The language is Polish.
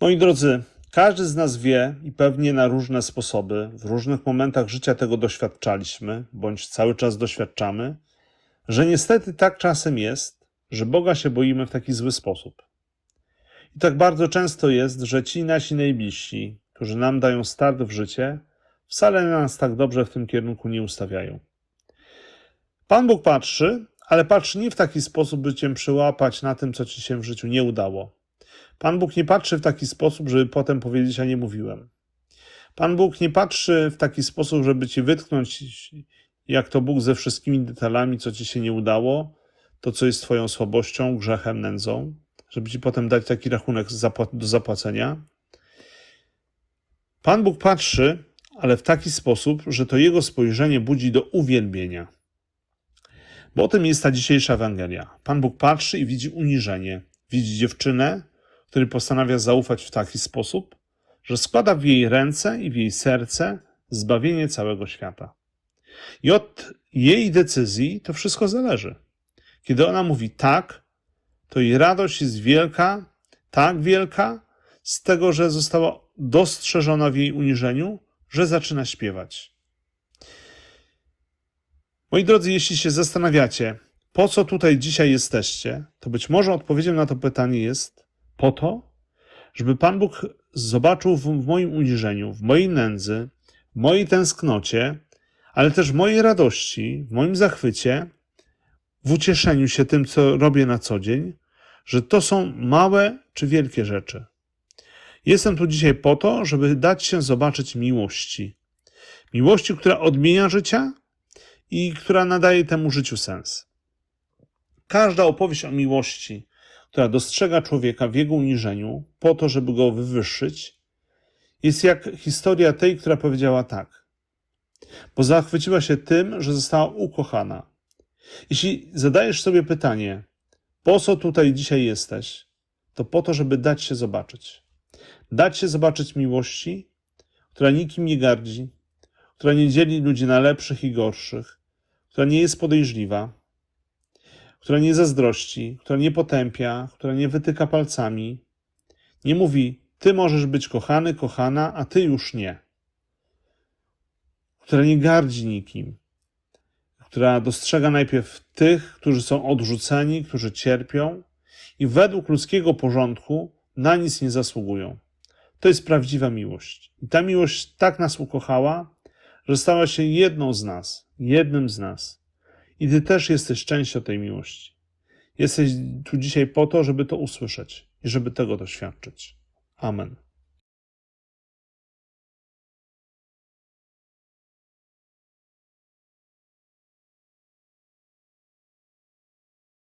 Moi drodzy, każdy z nas wie i pewnie na różne sposoby, w różnych momentach życia tego doświadczaliśmy, bądź cały czas doświadczamy, że niestety tak czasem jest, że Boga się boimy w taki zły sposób. I tak bardzo często jest, że ci nasi najbliżsi, którzy nam dają start w życie, wcale nas tak dobrze w tym kierunku nie ustawiają. Pan Bóg patrzy, ale patrzy nie w taki sposób, by cię przyłapać na tym, co ci się w życiu nie udało. Pan Bóg nie patrzy w taki sposób, żeby potem powiedzieć, a nie mówiłem. Pan Bóg nie patrzy w taki sposób, żeby ci wytknąć, jak to Bóg ze wszystkimi detalami, co ci się nie udało, to, co jest twoją słabością, grzechem, nędzą, żeby ci potem dać taki rachunek do zapłacenia. Pan Bóg patrzy, ale w taki sposób, że to jego spojrzenie budzi do uwielbienia. Bo o tym jest ta dzisiejsza Ewangelia. Pan Bóg patrzy i widzi uniżenie. Widzi dziewczynę, który postanawia zaufać w taki sposób, że składa w jej ręce i w jej serce zbawienie całego świata. I od jej decyzji to wszystko zależy. Kiedy ona mówi tak, to jej radość jest wielka, tak wielka, z tego, że została dostrzeżona w jej uniżeniu, że zaczyna śpiewać. Moi drodzy, jeśli się zastanawiacie, po co tutaj dzisiaj jesteście, to być może odpowiedzią na to pytanie jest po to, żeby Pan Bóg zobaczył w, moim uniżeniu, w mojej nędzy, w mojej tęsknocie, ale też w mojej radości, w moim zachwycie, w ucieszeniu się tym, co robię na co dzień, że to są małe czy wielkie rzeczy. Jestem tu dzisiaj po to, żeby dać się zobaczyć miłości. Miłości, która odmienia życia i która nadaje temu życiu sens. Każda opowieść o miłości, która dostrzega człowieka w jego uniżeniu, po to, żeby go wywyższyć, jest jak historia tej, która powiedziała tak. Bo zachwyciła się tym, że została ukochana. Jeśli zadajesz sobie pytanie, po co tutaj dzisiaj jesteś, to po to, żeby dać się zobaczyć. Dać się zobaczyć miłości, która nikim nie gardzi, która nie dzieli ludzi na lepszych i gorszych, która nie jest podejrzliwa, która nie zazdrości, która nie potępia, która nie wytyka palcami. Nie mówi, ty możesz być kochany, kochana, a ty już nie. Która nie gardzi nikim, która dostrzega najpierw tych, którzy są odrzuceni, którzy cierpią i według ludzkiego porządku na nic nie zasługują. To jest prawdziwa miłość. I ta miłość tak nas ukochała, że stała się jedną z nas, jednym z nas. I ty też jesteś częścią tej miłości. Jesteś tu dzisiaj po to, żeby to usłyszeć i żeby tego doświadczyć. Amen.